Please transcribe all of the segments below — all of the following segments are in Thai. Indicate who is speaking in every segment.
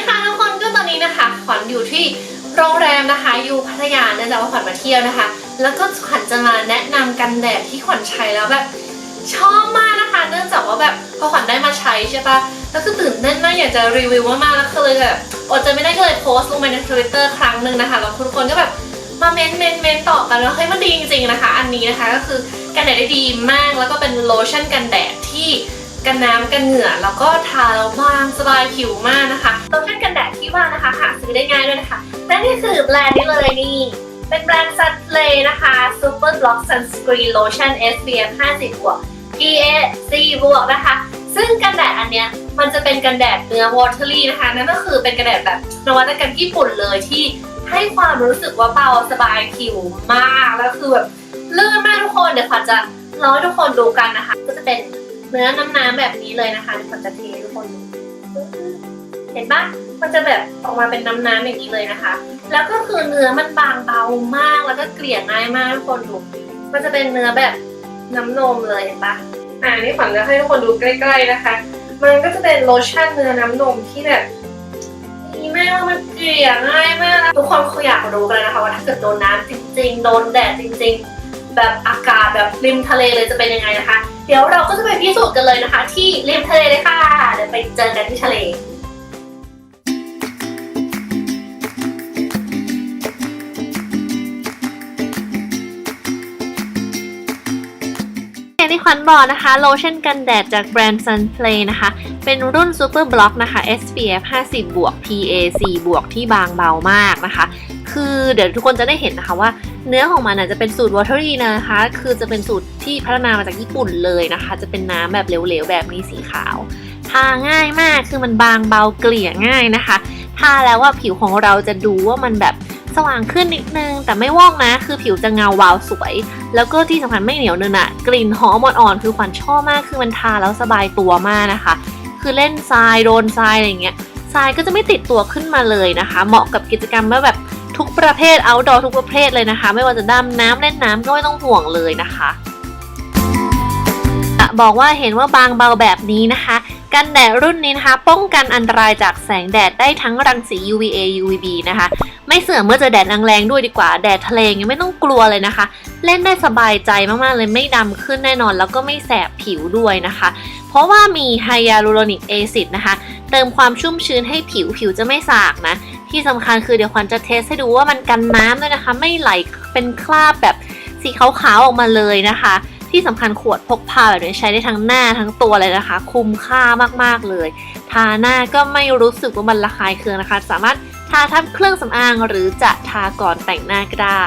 Speaker 1: ดีค่ะทุกคนก็ตอนนี้นะคะ ขวัญอยู่ที่โรงแรมนะคะอยู่พัทยาเนื่องจากว่าขวัญมาเที่ยวนะคะ แล้วก็ขวัญจะมาแนะนำกันแดดที่ขวัญใช้แล้วแบบชอบมากนะคะ เนื่องจากว่าแบบพอขวัญได้มาใช้ใช่ปะแล้วคือตื่นเต้นมากอยากจะรีวิวมากๆแล้วก็เลยแบบอดจะไม่ได้ก็เลยโพสต์ลงไปในทวิตเตอร์ครั้งหนึ่งนะคะแล้วทุกคนก็แบบมาเมนเมนเมนต่อกันแล้วเฮ้ยมันดีจริงๆนะคะ อันนี้นะคะก็คือกันแดดได้ดีมากแล้วก็เป็นโลชั่นกันแดดที่ กันน้ำกันเหงื่อแล้วก็ทาแล้วบางสบายผิวมากนะคะโลชั่นกันแดดที่ว่านะคะหาซื้อได้ง่ายด้วยนะคะและนี่คือแบรนด์นี้เลยนี่เป็นแบรนด์ Sunplay นะคะ Super Block Sunscreen Lotion SPF 50บวก PA 4บวกนะคะ ซึ่งกันแดดอันเนี้ยมันจะเป็นกันแดดเนื้อ watery นะคะ นั่นก็คือเป็นกันแดดแบบนวัตกรรมญี่ปุ่นเลยที่ให้ความรู้สึกว่าเบาสบายผิวมาก แล้วคือแบบลื่นมากทุกคนเดี๋ยวขวัญจะเล่าให้ทุกคนดูกันนะคะ ก็จะเป็น เนื้อน้ำๆแบบนี้เลยนะคะเดี๋ยวผมจะเททุกคนเห็นปะมันจะแบบออกมาเป็นน้ำๆอย่างนี้เลยนะคะ แล้วก็คือเนื้อมันบางเบามากแล้วก็เกลี่ยง่ายมากทุกคนดู มันจะเป็นเนื้อแบบน้ำนมเลยเห็นปะอ่านี่ขวัญจะให้ทุกคนดูใกล้ ๆนะคะ มันก็จะเป็นโลชั่นเนื้อน้ำนมที่แบบดีมากแล้วมันเกลี่ยง่ายมากทุกคนคงอยากรู้กันนะคะว่าถ้าเกิดโดนน้ำจริงๆ โดนแดดจริง ๆ แบบอากาศแบบริมทะเลเลยจะเป็นยังไงนะคะ เดี๋ยวเราก็จะไปพิสูจน์กันเลยนะคะ ที่ริมทะเลเลยค่ะ เดี๋ยวไปเจอกันที่ทะเลที่ขวัญบอกนะคะโลชั่นกันแดดจากแบรนด์ Sunplay นะคะ เป็นรุ่น Super Block นะคะ SPF 50 บวก PA 4บวกที่บางเบามากนะคะ คือเดี๋ยวทุกคนจะได้เห็นนะคะว่าเนื้อของมันน่ะจะเป็นสูตร watery นะคะ คือจะเป็นสูตรที่พัฒนามาจากญี่ปุ่นเลยนะคะ จะเป็นน้ำแบบเหลวๆ แบบนี้สีขาว ทาง่ายมาก คือมันบางเบาเกลี่ยง่ายนะคะ ทาแล้วว่าผิวของเราจะดูว่ามันแบบสว่างขึ้นนิดนึง แต่ไม่วอกนะ คือผิวจะเงาวาวสวย แล้วก็ที่สำคัญไม่เหนียวเนินอะกลิ่นหอมอ่อนๆคือขวัญชอบมาก คือมันทาแล้วสบายตัวมากนะคะ คือเล่นทรายโดนทรายอะไรเงี้ยทรายก็จะไม่ติดตัวขึ้นมาเลยนะคะ เหมาะกับกิจกรรมแบบทุกประเภท outdoor ทุกประเภทเลยนะคะ ไม่ว่าจะดำน้ำเล่นน้ำก็ไม่ต้องห่วงเลยนะคะอะบอกว่าเห็นว่าบางเบาแบบนี้นะคะกันแดดรุ่นนี้นะคะป้องกันอันตรายจากแสงแดดได้ทั้งรังสี UVA UVB นะคะ ไม่เสื่อมเมื่อเจอแดดแรงๆด้วยดีกว่าแดดทะเลยังไม่ต้องกลัวเลยนะคะ เล่นได้สบายใจมากๆเลยไม่ดำขึ้นแน่นอน แล้วก็ไม่แสบผิวด้วยนะคะ เพราะว่ามีไฮยาลูโรนิกแอซิดนะคะ เติมความชุ่มชื้นให้ผิวผิวจะไม่สากนะ ที่สำคัญคือเดี๋ยวควันจะเทสให้ดูว่ามันกันน้ำด้วยนะคะ ไม่ไหลเป็นคราบแบบสีขาวๆออกมาเลยนะคะ ที่สำคัญขวดพกพาแบบนี้ใช้ได้ทั้งหน้าทั้งตัวเลยนะคะ คุ้มค่ามากๆเลย ทาหน้าก็ไม่รู้สึกว่ามันระคายเคืองนะคะ สามารถทาทับเครื่องสำอางหรือจะทาก่อนแต่งหน้าก็ได้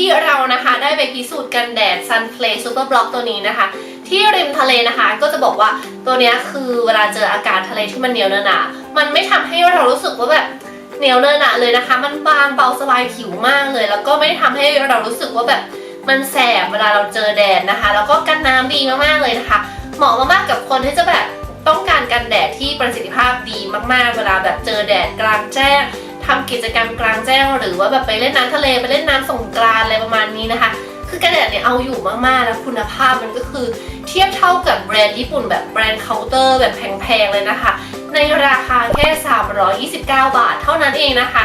Speaker 1: ที่เรานะคะได้ไปพิสูจน์กันแดด Sunplay Super Block ตัวนี้นะคะ ที่ริมทะเลนะคะ ก็จะบอกว่าตัวนี้คือเวลาเจออากาศทะเลที่มันเหนียวเนอหนะมันไม่ทำให้เรารู้สึกว่าแบบเหนียวเนอะหนะเลยนะคะ มันบางเบาสบายผิวมากเลย แล้วก็ไม่ได้ทำให้เรารู้สึกว่าแบบมันแสบเวลาเราเจอแดดนะคะ แล้วก็กันน้ำดีมากๆเลยนะคะ เหมาะมากๆกับคนที่จะแบบต้องการกันแดดที่ประสิทธิภาพดีมากๆ เวลาแบบเจอแดดกลางแจ้ง ทำกิจกรรมกลางแจ้ง หรือว่าแบบไปเล่นน้ำทะเลไปเล่นน้ำสงกรานอะไรประมาณนี้นะคะ คือกระแดดเนี่ยเอาอยู่มากๆแล้วคุณภาพมันก็คือ เทียบเท่ากับแบรนด์ญี่ปุ่นแบบแบรนด์เคาน์เตอร์แบบแพงๆเลยนะคะ ในราคาแค่ 329 บาท เท่านั้นเองนะคะ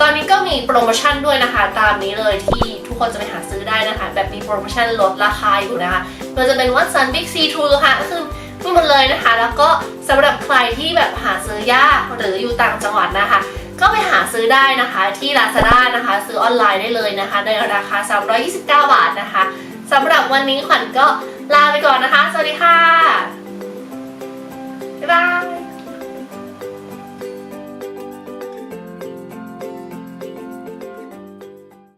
Speaker 1: ตอนนี้ก็มีโปรโมชั่นด้วยนะคะ ตามนี้เลยที่ทุกคนจะไปหาซื้อได้นะคะ แบบมีโปรโมชั่นลดราคาอยู่นะคะมันจะเป็นวั t สันบิ๊กซีทูค่ะก็คือมีหมดเลยนะคะ แล้วก็สำหรับใครที่แบบหาซื้อยากหรืออยู่ต่างจังหวัดนะคะ ก็ไปหาซื้อได้นะคะที่ Lazada นะคะ ซื้อออนไลน์ได้เลยนะคะ ในราคา 329 บาทนะคะสำหรับวันนี้ขวัญก็ลาไปก่อนนะคะ สวัสดีค่ะ